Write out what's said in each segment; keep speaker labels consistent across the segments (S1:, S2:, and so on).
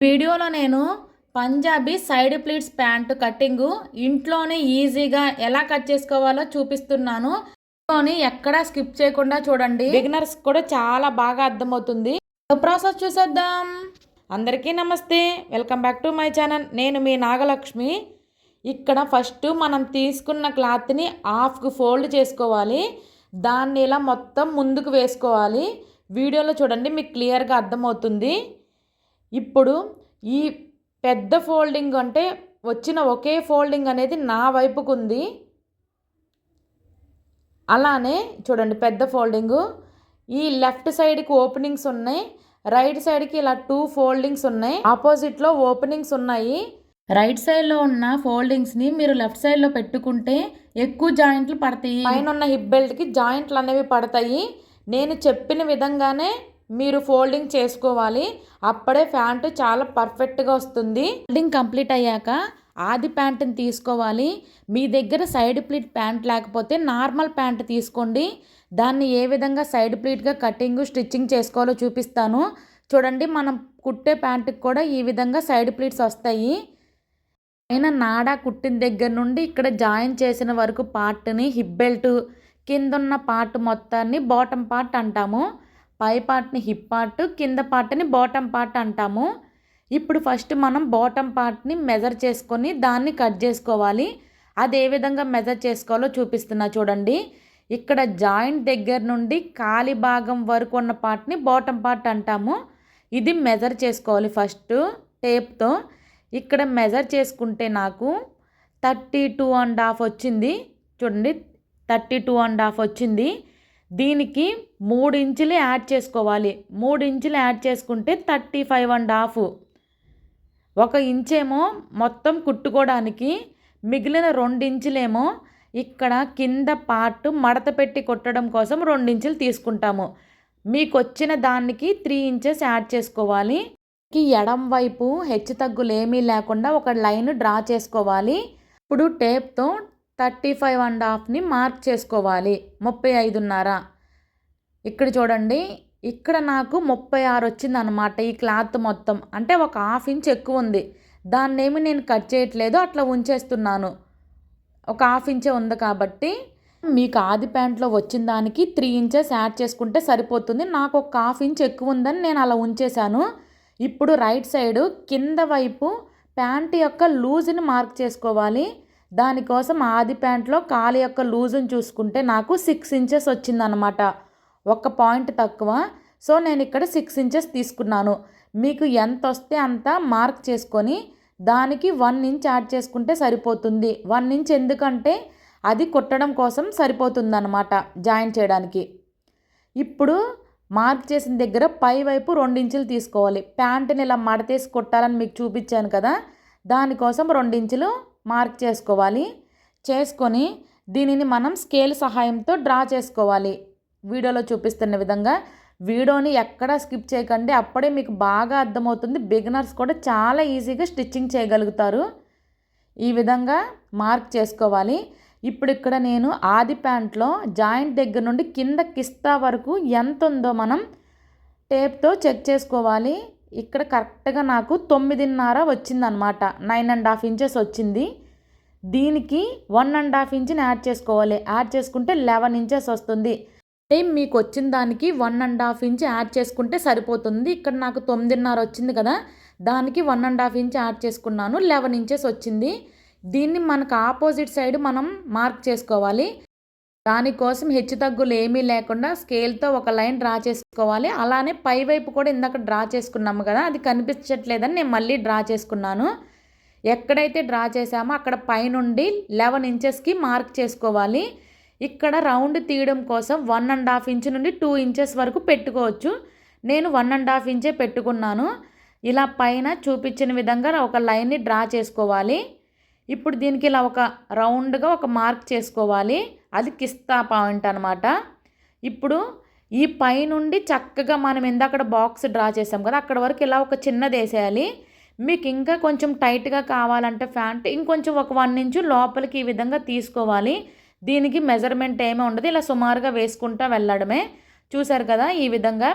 S1: వీడియోలో నేను Punjabi side pleats pant cutting ఇంట్లోనే ఈజీగా ఎలా కట్ చేసుకోవాలో చూపిస్తున్నాను. వీడియోని ఎక్కడా స్కిప్ చేయకుండా చూడండి. బిగినర్స్ కూడా చాలా బాగా అర్థమవుతుంది. ప్రాసెస్ చూసేద్దాం. అందరికీ నమస్తే. Welcome back to my channel. నేను మీ నాగలక్ష్మి. ఇక్కడ ఫస్ట్ మనం తీసుకున్న క్లాత్ని హాఫ్కి ఫోల్డ్ చేసుకోవాలి. దాన్ని ఇలా మొత్తం ముందుకు వేసుకోవాలి. వీడియోలో చూడండి మీకు క్లియర్గా అర్థమవుతుంది. ఇప్పుడు ఈ పెద్ద ఫోల్డింగ్ అంటే వచ్చిన ఒకే ఫోల్డింగ్ అనేది నా వైపుకు ఉంది అలానే చూడండి పెద్ద ఫోల్డింగు. ఈ లెఫ్ట్ సైడ్కి ఓపెనింగ్స్ ఉన్నాయి. రైట్ సైడ్కి ఇలా టూ ఫోల్డింగ్స్ ఉన్నాయి. ఆపోజిట్లో ఓపెనింగ్స్ ఉన్నాయి. రైట్ సైడ్లో ఉన్న ఫోల్డింగ్స్ని మీరు లెఫ్ట్ సైడ్లో పెట్టుకుంటే ఎక్కువ జాయింట్లు పడతాయి. పైన ఉన్న హిప్ బెల్ట్కి జాయింట్లు అనేవి పడతాయి. నేను చెప్పిన విధంగానే మీరు ఫోల్డింగ్ చేసుకోవాలి. అప్పుడే ప్యాంటు చాలా పర్ఫెక్ట్గా వస్తుంది. ఫోల్డింగ్ కంప్లీట్ అయ్యాక ఆది ప్యాంటుని తీసుకోవాలి. మీ దగ్గర సైడ్ ప్లీట్ ప్యాంట్ లేకపోతే నార్మల్ ప్యాంట్ తీసుకోండి. దాన్ని ఏ విధంగా సైడ్ ప్లీట్గా కటింగ్ స్టిచ్చింగ్ చేసుకోవాలో చూపిస్తాను. చూడండి మనం కుట్టే ప్యాంటుకి కూడా ఈ విధంగా సైడ్ ప్లీట్స్ వస్తాయి. పైన నాడా కుట్టిన దగ్గర నుండి ఇక్కడ జాయిన్ చేసిన వరకు పార్ట్ని హిప్ బెల్ట్ కింద ఉన్న పార్ట్ మొత్తాన్ని బాటమ్ పార్ట్ అంటాము. పై పార్ట్ని హిప్ పార్ట్ కింద పార్ట్ని బాటమ్ పార్ట్ అంటాము. ఇప్పుడు ఫస్ట్ మనం బాటమ్ పార్ట్ని మెజర్ చేసుకొని దాన్ని కట్ చేసుకోవాలి. అది ఏ విధంగా మెజర్ చేసుకోవాలో చూపిస్తున్నా చూడండి. ఇక్కడ జాయింట్ దగ్గర నుండి కాలి భాగం వరకు ఉన్న పార్ట్ని బాటమ్ పార్ట్ అంటాము. ఇది మెజర్ చేసుకోవాలి ఫస్ట్ టేప్తో. ఇక్కడ మెజర్ చేసుకుంటే నాకు థర్టీ టూ అండ్ హాఫ్ వచ్చింది. చూడండి థర్టీ టూ అండ్ హాఫ్ వచ్చింది. దీనికి మూడు ఇంచులు యాడ్ చేసుకోవాలి. మూడు ఇంచులు యాడ్ చేసుకుంటే థర్టీ ఫైవ్ అండ్ హాఫ్. ఒక ఇంచేమో మొత్తం కుట్టుకోవడానికి మిగిలిన రెండించులేమో ఇక్కడ కింద పార్ట్ మడత పెట్టి కొట్టడం కోసం రెండించులు తీసుకుంటాము. మీకు వచ్చిన దానికి త్రీ ఇంచెస్ యాడ్ చేసుకోవాలి. కి ఎడం వైపు హెచ్చు తగ్గులు ఏమీ లేకుండా ఒక లైన్ డ్రా చేసుకోవాలి. ఇప్పుడు టేప్తో థర్టీ ఫైవ్ అండ్ హాఫ్ని మార్క్ చేసుకోవాలి. ముప్పై ఐదున్నర. ఇక్కడ చూడండి ఇక్కడ నాకు ముప్పై ఆరు వచ్చింది అనమాట ఈ క్లాత్ మొత్తం. అంటే ఒక హాఫ్ ఇంచ్ ఎక్కువ ఉంది. దాన్ని ఏమి నేను కట్ చేయట్లేదు అట్లా ఉంచేస్తున్నాను. ఒక హాఫ్ ఇంచే ఉంది కాబట్టి మీకు ఆది ప్యాంట్లో వచ్చిన దానికి త్రీ ఇంచెస్ యాడ్ చేసుకుంటే సరిపోతుంది. నాకు ఒక హాఫ్ ఇంచ్ ఎక్కువ ఉందని నేను అలా ఉంచేశాను. ఇప్పుడు రైట్ సైడు కింద వైపు ప్యాంట్ యొక్క లూజ్ని మార్క్ చేసుకోవాలి. దానికోసం ఆది ప్యాంట్లో కాలు యొక్క లూజును చూసుకుంటే నాకు సిక్స్ ఇంచెస్ వచ్చిందనమాట ఒక పాయింట్ తక్కువ. సో నేను ఇక్కడ సిక్స్ ఇంచెస్ తీసుకున్నాను. మీకు ఎంత వస్తే అంత మార్క్ చేసుకొని దానికి వన్ ఇంచ్ యాడ్ చేసుకుంటే సరిపోతుంది. వన్ ఇంచ్ ఎందుకంటే అది కుట్టడం కోసం సరిపోతుందన్నమాట జాయిన్ చేయడానికి. ఇప్పుడు మార్క్ చేసిన దగ్గర పై వైపు రెండించులు తీసుకోవాలి. ప్యాంటుని ఇలా మడతేసి కుట్టాలని మీకు చూపించాను కదా దానికోసం రెండించులు మార్క్ చేసుకోవాలి. చేసుకొని దీనిని మనం స్కేల్ సహాయంతో డ్రా చేసుకోవాలి. వీడియోలో చూపిస్తున్న విధంగా వీడియోని ఎక్కడా స్కిప్ చేయకండి. అప్పుడే మీకు బాగా అర్థమవుతుంది. బిగినర్స్ కూడా చాలా ఈజీగా స్టిచ్చింగ్ చేయగలుగుతారు. ఈ విధంగా మార్క్ చేసుకోవాలి. ఇప్పుడు ఇక్కడ నేను ఆది ప్యాంట్లో జాయింట్ దగ్గర నుండి కింద కిస్తా వరకు ఎంత ఉందో మనం టేప్తో చెక్ చేసుకోవాలి. ఇక్కడ కరెక్ట్గా నాకు తొమ్మిదిన్నర వచ్చిందనమాట నైన్ అండ్ హాఫ్ ఇంచెస్ వచ్చింది. దీనికి వన్ అండ్ హాఫ్ ఇంచ్ని యాడ్ చేసుకోవాలి. యాడ్ చేసుకుంటే లెవెన్ ఇంచెస్ వస్తుంది. అంటే మీకు వచ్చిన దానికి one and half inch add చేసుకుంటే సరిపోతుంది. ఇక్కడ నాకు తొమ్మిదిన్నర వచ్చింది కదా దానికి one and half inch add చేసుకున్నాను. లెవెన్ ఇంచెస్ వచ్చింది. దీన్ని మనకు ఆపోజిట్ సైడ్ మనం మార్క్ చేసుకోవాలి. దానికోసం హెచ్చు తగ్గులు ఏమీ లేకుండా స్కేల్తో ఒక లైన్ డ్రా చేసుకోవాలి. అలానే పై వైపు కూడా ఇందాక డ్రా చేసుకున్నాము కదా అది కనిపించట్లేదని నేను మళ్ళీ డ్రా చేసుకున్నాను. ఎక్కడైతే డ్రా చేసామో అక్కడ పైనుండి లెవెన్ ఇంచెస్కి మార్క్ చేసుకోవాలి. ఇక్కడ రౌండ్ తీయడం కోసం వన్ అండ్ హాఫ్ ఇంచ్ నుండి టూ ఇంచెస్ వరకు పెట్టుకోవచ్చు. నేను వన్ అండ్ హాఫ్ ఇంచే పెట్టుకున్నాను. ఇలా పైన చూపించిన విధంగా ఒక లైన్ని డ్రా చేసుకోవాలి. ఇప్పుడు దీనికి ఇలా ఒక రౌండ్గా ఒక మార్క్ చేసుకోవాలి. అది కిస్తా పాయింట్ అనమాట ఇప్పుడు ఈ పైనుండి చక్కగా మనం ఇందాక బాక్స్ డ్రా చేసాం కదా అక్కడ వరకు ఇలా ఒక చిన్నది వేసేయాలి. మీకు ఇంకా కొంచెం టైట్గా కావాలంటే ఫ్యాంట్ ఇంకొంచెం ఒక వన్ ఇంచు లోపలికి ఈ విధంగా తీసుకోవాలి. దీనికి మెజర్మెంట్ ఏమీ ఉండదు ఇలా సుమారుగా వేసుకుంటా వెళ్ళడమే. చూశారు కదా ఈ విధంగా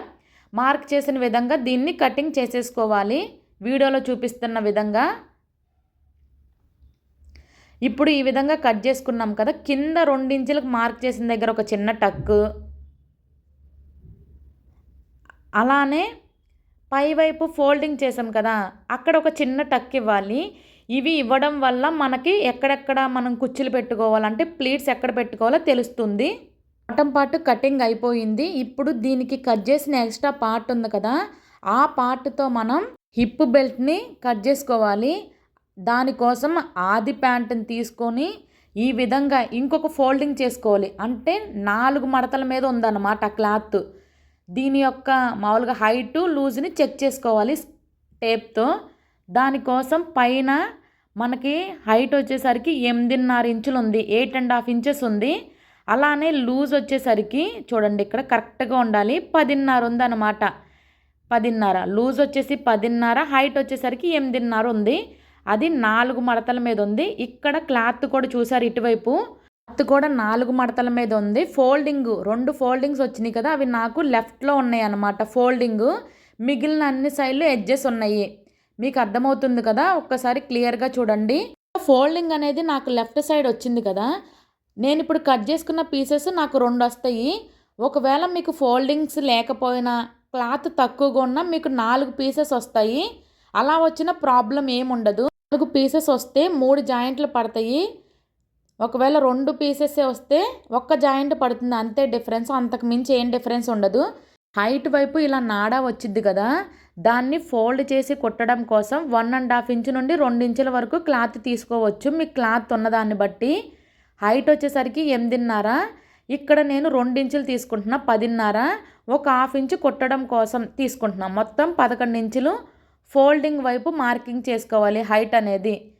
S1: మార్క్ చేసిన విధంగా దీన్ని కటింగ్ చేసేసుకోవాలి. వీడియోలో చూపిస్తున్న విధంగా ఇప్పుడు ఈ విధంగా కట్ చేసుకున్నాం కదా కింద రెండించులకు మార్క్ చేసిన దగ్గర ఒక చిన్న టక్. అలానే పైవైపు ఫోల్డింగ్ చేసాం కదా అక్కడ ఒక చిన్న టక్ ఇవ్వాలి. ఇవి ఇవ్వడం వల్ల మనకి ఎక్కడెక్కడ మనం కుచ్చులు పెట్టుకోవాలంటే ప్లీట్స్ ఎక్కడ పెట్టుకోవాలో తెలుస్తుంది. బాటం పార్ట్ కటింగ్ అయిపోయింది. ఇప్పుడు దీనికి కట్ చేసిన ఎక్స్ట్రా పార్ట్ ఉంది కదా ఆ పార్ట్తో మనం హిప్ బెల్ట్ని కట్ చేసుకోవాలి. దానికోసం ఆది ప్యాంటుని తీసుకొని ఈ విధంగా ఇంకొక ఫోల్డింగ్ చేసుకోవాలి. అంటే నాలుగు మడతల మీద ఉందన్నమాట క్లాత్. దీని యొక్క మామూలుగా హైటు లూజ్ని చెక్ చేసుకోవాలి టేప్తో. దానికోసం పైన మనకి హైట్ వచ్చేసరికి ఎనిమిదిన్నర ఇంచులు ఉంది ఎయిట్ అండ్ హాఫ్ ఇంచెస్ ఉంది. అలానే లూజ్ వచ్చేసరికి చూడండి ఇక్కడ కరెక్ట్గా ఉండాలి పదిన్నర ఉందన్నమాట. పదిన్నర లూజ్ వచ్చేసి పదిన్నర హైట్ వచ్చేసరికి ఎనిమిదిన్నర ఉంది. అది నాలుగు మడతల మీద ఉంది. ఇక్కడ క్లాత్ కూడా చూసారు ఇటువైపు. క్లాత్ కూడా నాలుగు మడతల మీద ఉంది. ఫోల్డింగ్ రెండు ఫోల్డింగ్స్ వచ్చినాయి కదా అవి నాకు లెఫ్ట్లో ఉన్నాయి అన్నమాట. ఫోల్డింగ్ మిగిలిన అన్ని సైడ్లు ఎడ్జెస్ ఉన్నాయి. మీకు అర్థమవుతుంది కదా? ఒక్కసారి క్లియర్గా చూడండి. ఫోల్డింగ్ అనేది నాకు లెఫ్ట్ సైడ్ వచ్చింది కదా. నేను ఇప్పుడు కట్ చేసుకున్న పీసెస్ నాకు రెండు వస్తాయి. ఒకవేళ మీకు ఫోల్డింగ్స్ లేకపోయినా క్లాత్ తక్కువగా ఉన్నా మీకు నాలుగు పీసెస్ వస్తాయి. అలా వచ్చిన ప్రాబ్లం ఏముండదు. నాలుగు పీసెస్ వస్తే మూడు జాయింట్లు పడతాయి. ఒకవేళ రెండు పీసెస్ వస్తే ఒక్క జాయింట్ పడుతుంది. అంతే డిఫరెన్స్ అంతకు మించి ఏం డిఫరెన్స్ ఉండదు. హైట్ వైపు ఇలా నాడా వచ్చింది కదా. దాన్ని ఫోల్డ్ చేసి కుట్టడం కోసం వన్ అండ్ హాఫ్ ఇంచు నుండి రెండు ఇంచుల వరకు క్లాత్ తీసుకోవచ్చు. మీ క్లాత్ ఉన్నదాన్ని బట్టి. హైట్ వచ్చేసరికి ఎనిమిదిన్నర. ఇక్కడ నేను రెండించులు తీసుకుంటున్నా పదిన్నర. ఒక హాఫ్ ఇంచు కుట్టడం కోసం తీసుకుంటున్నాను మొత్తం పదకొండు ఇంచులు ఫోల్డింగ్ వైపు మార్కింగ్ చేసుకోవాలి. హైట్ అనేది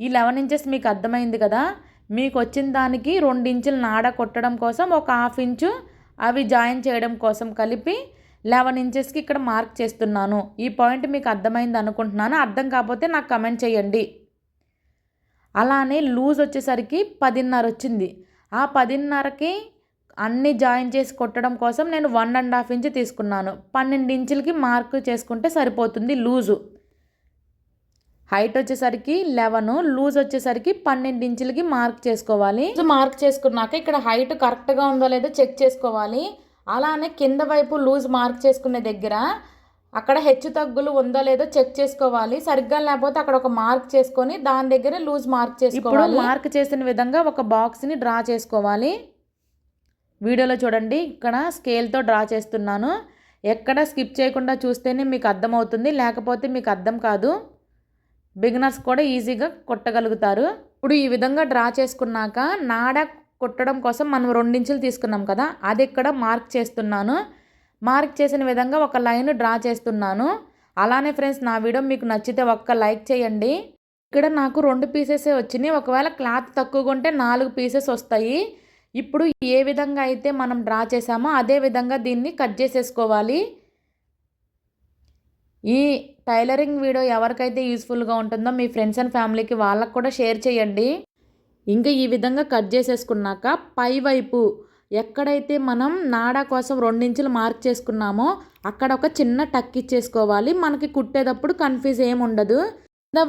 S1: ఈ లెవెన్ ఇంచెస్ మీకు అర్థమైంది కదా? మీకు వచ్చిన దానికి రెండించులు నాడ కొట్టడం కోసం ఒక హాఫ్ ఇంచు అవి జాయిన్ చేయడం కోసం కలిపి లెవెన్ ఇంచెస్కి ఇక్కడ మార్క్ చేస్తున్నాను. ఈ పాయింట్ మీకు అర్థమైంది అనుకుంటున్నాను. అర్థం కాకపోతే నాకు కమెంట్ చేయండి. అలానే లూజ్ వచ్చేసరికి పదిన్నర వచ్చింది. ఆ పదిన్నరకి అన్ని జాయిన్ చేసి కొట్టడం కోసం నేను వన్ అండ్ హాఫ్ ఇంచ్ తీసుకున్నాను. పన్నెండు ఇంచులకి మార్క్ చేసుకుంటే సరిపోతుంది లూజు. హైట్ వచ్చేసరికి లెవెన్ లూజ్ వచ్చేసరికి పన్నెండు ఇంచులకి మార్క్ చేసుకోవాలి. మార్క్ చేసుకున్నాక ఇక్కడ హైట్ కరెక్ట్గా ఉందో లేదో చెక్ చేసుకోవాలి. అలానే కింద వైపు లూజ్ మార్క్ చేసుకునే దగ్గర అక్కడ హెచ్చు తగ్గులు ఉందో లేదో చెక్ చేసుకోవాలి. సరిగ్గా లేకపోతే అక్కడ ఒక మార్క్ చేసుకొని దాని దగ్గర లూజ్ మార్క్ చేసుకోవాలి. మార్క్ చేసిన విధంగా ఒక బాక్స్ని డ్రా చేసుకోవాలి. వీడియోలో చూడండి. ఇక్కడ స్కేల్తో డ్రా చేస్తున్నాను. ఎక్కడ స్కిప్ చేయకుండా చూస్తేనే మీకు అర్థమవుతుంది. లేకపోతే మీకు అర్థం కాదు. బిగినర్స్ కూడా ఈజీగా కొట్టగలుగుతారు. ఇప్పుడు ఈ విధంగా డ్రా చేసుకున్నాక నాడ కుట్టడం కోసం మనం రెండించులు తీసుకున్నాం కదా. అది ఇక్కడ మార్క్ చేస్తున్నాను. మార్క్ చేసిన విధంగా ఒక లైన్ డ్రా చేస్తున్నాను. అలానే ఫ్రెండ్స్ నా వీడియో మీకు నచ్చితే ఒక్క లైక్ చేయండి. ఇక్కడ నాకు రెండు పీసెసే వచ్చినాయి. ఒకవేళ క్లాత్ తక్కువగా ఉంటే నాలుగు పీసెస్ వస్తాయి. ఇప్పుడు ఏ విధంగా అయితే మనం డ్రా చేసామో అదే విధంగా దీన్ని కట్ చేసేసుకోవాలి. ఈ టైలరింగ్ వీడియో ఎవరికైతే యూస్ఫుల్గా ఉంటుందో మీ ఫ్రెండ్స్ అండ్ ఫ్యామిలీకి వాళ్ళకు కూడా షేర్ చేయండి. ఇంకా ఈ విధంగా కట్ చేసేసుకున్నాక పై వైపు ఎక్కడైతే మనం నాడా కోసం రెండించులు మార్క్ చేసుకున్నామో అక్కడ ఒక చిన్న టక్ ఇచ్చేసుకోవాలి. మనకి కుట్టేటప్పుడు కన్ఫ్యూజ్ ఏమి ఉండదు.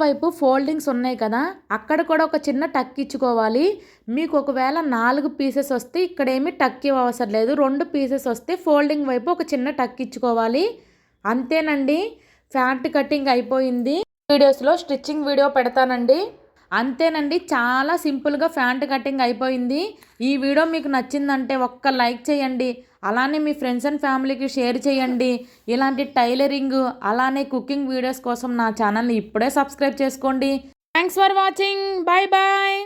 S1: వైపు ఫోల్డింగ్స్ ఉన్నాయి కదా అక్కడ కూడా ఒక చిన్న టక్ ఇచ్చుకోవాలి. మీకు ఒకవేళ నాలుగు పీసెస్ వస్తే ఇక్కడేమి టక్ ఇవ్వవసరం లేదు. రెండు పీసెస్ వస్తే ఫోల్డింగ్ వైపు ఒక చిన్న టక్ ఇచ్చుకోవాలి. అంతేనండి. ఫ్యాంట్ కటింగ్ అయిపోయింది. వీడియోస్లో స్టిచ్చింగ్ వీడియో పెడతానండి. అంతేనండి చాలా సింపుల్గా ఫ్యాంట్ కటింగ్ అయిపోయింది. ఈ వీడియో మీకు నచ్చిందంటే ఒక్క లైక్ చేయండి అలానే మీ ఫ్రెండ్స్ అండ్ ఫ్యామిలీకి షేర్ చేయండి. ఇలాంటి టైలరింగ్ అలానే కుకింగ్ వీడియోస్ కోసం నా ఛానల్ని ఇప్పుడే సబ్స్క్రైబ్ చేసుకోండి. Thanks for watching. Bye bye